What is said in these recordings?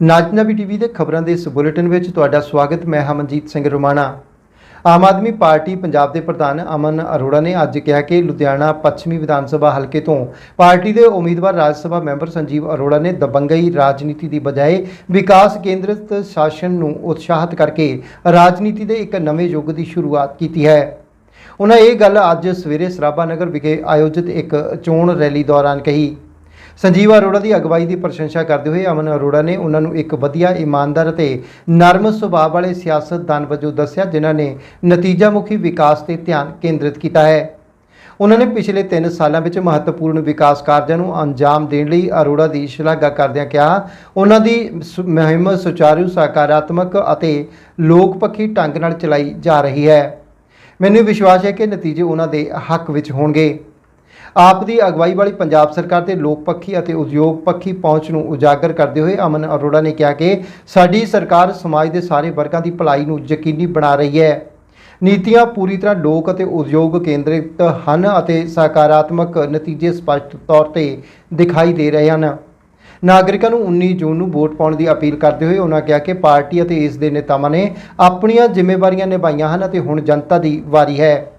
ਨਾਜਨਬੀ TV ਦੇ ਖਬਰਾਂ ਦੇ ਇਸ ਬੁਲੇਟਿਨ ਵਿੱਚ ਤੁਹਾਡਾ ਸਵਾਗਤ, ਮੈਂ ਹਮਨਜੀਤ ਸਿੰਘ ਰੋਮਾਣਾ। ਆਮ ਆਦਮੀ ਪਾਰਟੀ ਪੰਜਾਬ ਦੇ ਪ੍ਰਧਾਨ ਅਮਨ ਅਰੋੜਾ ਨੇ ਅੱਜ ਕਿਹਾ ਕਿ ਲੁਧਿਆਣਾ ਪੱਛਮੀ ਵਿਧਾਨ ਸਭਾ ਹਲਕੇ ਤੋਂ ਪਾਰਟੀ ਦੇ ਉਮੀਦਵਾਰ ਰਾਜ ਸਭਾ ਮੈਂਬਰ ਸੰਜੀਵ ਅਰੋੜਾ ਨੇ ਦਬੰਗਈ ਰਾਜਨੀਤੀ ਦੀ ਬਜਾਏ ਵਿਕਾਸ ਕੇਂਦਰਿਤ ਸ਼ਾਸਨ ਨੂੰ ਉਤਸ਼ਾਹਿਤ ਕਰਕੇ ਰਾਜਨੀਤੀ ਦੇ ਇੱਕ ਨਵੇਂ ਯੁੱਗ ਦੀ ਸ਼ੁਰੂਆਤ ਕੀਤੀ ਹੈ। ਉਹਨਾਂ ਇਹ ਗੱਲ ਅੱਜ ਸਵੇਰੇ ਸਰਾਭਾ ਨਗਰ ਵਿਖੇ ਆਯੋਜਿਤ ਇੱਕ ਚੋਣ ਰੈਲੀ ਦੌਰਾਨ ਕਹੀ। ਸੰਜੀਵ ਅਰੋੜਾ ਦੀ ਅਗਵਾਈ ਦੀ ਪ੍ਰਸ਼ੰਸਾ ਕਰਦੇ ਹੋਏ ਅਮਨ ਅਰੋੜਾ ਨੇ ਉਹਨਾਂ ਨੂੰ ਇੱਕ ਵਧੀਆ ਇਮਾਨਦਾਰ ਅਤੇ ਨਰਮ ਸੁਭਾਅ ਵਾਲੇ ਸਿਆਸਤਦਾਨ ਵਜੋਂ ਦੱਸਿਆ, ਜਿਨ੍ਹਾਂ ਨੇ ਨਤੀਜਾਮੁਖੀ ਵਿਕਾਸ ਤੇ ਧਿਆਨ ਕੇਂਦਰਿਤ ਕੀਤਾ ਹੈ। ਉਹਨਾਂ ਨੇ ਪਿਛਲੇ 3 ਸਾਲਾਂ ਵਿੱਚ ਮਹੱਤਵਪੂਰਨ ਵਿਕਾਸ ਕਾਰਜਾਂ ਨੂੰ ਅੰਜਾਮ ਦੇਣ ਲਈ ਅਰੋੜਾ ਦੀ ਸ਼ਲਾਘਾ ਕਰਦਿਆਂ ਕਿਹਾ, ਉਹਨਾਂ ਦੀ ਸੁ- ਮੁਹਿੰਮ ਸੁਚਾਰੂ, ਸਕਾਰਾਤਮਕ ਅਤੇ ਲੋਕਪੱਖੀ ਢੰਗ ਨਾਲ ਚਲਾਈ ਜਾ ਰਹੀ ਹੈ। ਮੈਨੂੰ ਵਿਸ਼ਵਾਸ ਹੈ ਕਿ ਨਤੀਜੇ ਉਹਨਾਂ ਦੇ ਹੱਕ ਵਿੱਚ ਹੋਣਗੇ। ਆਪ ਦੀ ਅਗਵਾਈ ਵਾਲੀ ਪੰਜਾਬ ਸਰਕਾਰ ਦੇ ਲੋਕ ਪੱਖੀ ਅਤੇ ਉਦਯੋਗ ਪੱਖੀ ਪਹੁੰਚ ਨੂੰ ਉਜਾਗਰ ਕਰਦੇ ਹੋਏ ਅਮਨ ਅਰੋੜਾ ਨੇ ਕਿਹਾ ਕਿ ਸਾਡੀ ਸਰਕਾਰ ਸਮਾਜ ਦੇ ਸਾਰੇ ਵਰਗਾਂ ਦੀ ਭਲਾਈ ਨੂੰ ਯਕੀਨੀ ਬਣਾ ਰਹੀ ਹੈ। ਨੀਤੀਆਂ ਪੂਰੀ ਤਰ੍ਹਾਂ ਲੋਕ ਅਤੇ ਉਦਯੋਗ ਕੇਂਦਰਿਤ ਹਨ ਅਤੇ ਸਕਾਰਾਤਮਕ ਨਤੀਜੇ ਸਪਸ਼ਟ ਤੌਰ ਤੇ ਦਿਖਾਈ ਦੇ ਰਹੇ ਹਨ। ਨਾਗਰਿਕਾਂ ਨੂੰ 19 ਜੂਨ ਨੂੰ ਵੋਟ ਪਾਉਣ ਦੀ ਅਪੀਲ ਕਰਦੇ ਹੋਏ ਉਹਨਾਂ ਕਿਹਾ ਕਿ ਪਾਰਟੀ ਅਤੇ ਇਸ ਦੇ ਨੇਤਾਵਾਂ ਨੇ ਆਪਣੀਆਂ ਜ਼ਿੰਮੇਵਾਰੀਆਂ ਨਿਭਾਈਆਂ ਹਨ ਅਤੇ ਹੁਣ ਜਨਤਾ ਦੀ ਵਾਰੀ ਹੈ।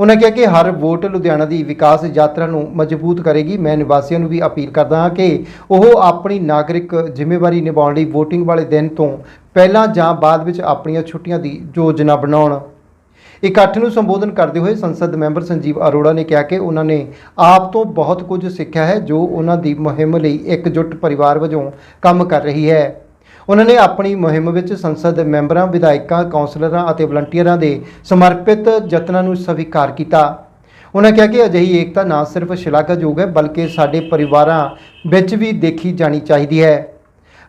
ਉਹਨਾਂ ਕਿਹਾ ਕਿ ਹਰ ਵੋਟ ਲੁਧਿਆਣਾ ਦੀ ਵਿਕਾਸ ਯਾਤਰਾ ਨੂੰ ਮਜ਼ਬੂਤ ਕਰੇਗੀ। ਮੈਂ ਨਿਵਾਸੀਆਂ ਨੂੰ ਵੀ ਅਪੀਲ ਕਰਦਾ ਹਾਂ ਕਿ ਉਹ ਆਪਣੀ ਨਾਗਰਿਕ ਜ਼ਿੰਮੇਵਾਰੀ ਨਿਭਾਉਣ ਲਈ VOTING ਵਾਲੇ ਦਿਨ ਤੋਂ ਪਹਿਲਾਂ ਜਾਂ ਬਾਅਦ ਵਿੱਚ ਆਪਣੀਆਂ ਛੁੱਟੀਆਂ ਦੀ ਯੋਜਨਾ ਬਣਾਉਣ। ਇਕੱਠ ਨੂੰ ਸੰਬੋਧਨ ਕਰਦੇ ਹੋਏ ਸੰਸਦ ਮੈਂਬਰ ਸੰਜੀਵ ਅਰੋੜਾ ਨੇ ਕਿਹਾ ਕਿ ਉਹਨਾਂ ਨੇ ਆਪ ਤੋਂ ਬਹੁਤ ਕੁਝ ਸਿੱਖਿਆ ਹੈ, ਜੋ ਉਹਨਾਂ ਦੀ ਮੁਹਿੰਮ ਲਈ ਇਕਜੁੱਟ ਪਰਿਵਾਰ ਵਜੋਂ ਕੰਮ ਕਰ ਰਹੀ ਹੈ। ਉਹਨਾਂ ਨੇ ਆਪਣੀ ਮੁਹਿੰਮ ਵਿੱਚ ਸੰਸਦ ਮੈਂਬਰਾਂ, ਵਿਧਾਇਕਾਂ, ਕੌਂਸਲਰਾਂ ਅਤੇ ਵਲੰਟੀਅਰਾਂ ਦੇ ਸਮਰਪਿਤ ਯਤਨਾਂ ਨੂੰ ਸਵੀਕਾਰ ਕੀਤਾ। ਉਹਨਾਂ ਕਿਹਾ ਕਿ ਅਜਿਹੀ ਏਕਤਾ ਨਾ ਸਿਰਫ ਸ਼ਲਾਘਾਯੋਗ ਹੈ, ਬਲਕਿ ਸਾਡੇ ਪਰਿਵਾਰਾਂ ਵਿੱਚ ਵੀ ਦੇਖੀ ਜਾਣੀ ਚਾਹੀਦੀ ਹੈ।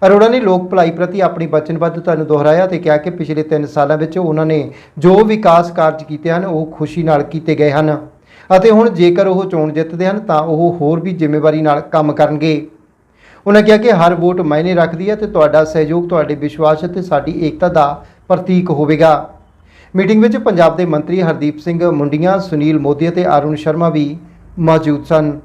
ਅਰੋੜਾ ਨੇ ਲੋਕ ਭਲਾਈ ਪ੍ਰਤੀ ਆਪਣੀ ਵਚਨਬੱਧਤਾ ਨੂੰ ਦੁਹਰਾਇਆ ਤੇ ਕਿਹਾ ਕਿ ਪਿਛਲੇ 3 ਸਾਲਾਂ ਵਿੱਚ ਉਹਨਾਂ ਨੇ ਜੋ ਵਿਕਾਸ ਕਾਰਜ ਕੀਤੇ ਹਨ, ਉਹ ਖੁਸ਼ੀ ਨਾਲ ਕੀਤੇ ਗਏ ਹਨ। ਅਤੇ ਹੁਣ ਜੇਕਰ ਉਹ ਚੋਣ ਜਿੱਤਦੇ ਹਨ, ਤਾਂ ਉਹ ਹੋਰ ਵੀ ਜ਼ਿੰਮੇਵਾਰੀ ਨਾਲ ਕੰਮ ਕਰਨਗੇ। ਉਹਨਾਂ ਕਿਹਾ ਕਿ ਹਰ ਵੋਟ ਮਾਇਨੇ ਰੱਖਦੀ ਹੈ ਤੇ ਤੁਹਾਡਾ ਸਹਿਯੋਗ, ਤੁਹਾਡੇ ਵਿਸ਼ਵਾਸ ਅਤੇ ਸਾਡੀ ਏਕਤਾ ਦਾ ਪ੍ਰਤੀਕ ਹੋਵੇਗਾ। ਮੀਟਿੰਗ ਵਿੱਚ ਪੰਜਾਬ ਦੇ ਮੰਤਰੀ ਹਰਦੀਪ ਸਿੰਘ ਮੁੰਡੀਆਂ, ਸੁਨੀਲ ਮੋਦੀ ਅਤੇ ਅਰੁਣ ਸ਼ਰਮਾ ਵੀ ਮੌਜੂਦ ਸਨ।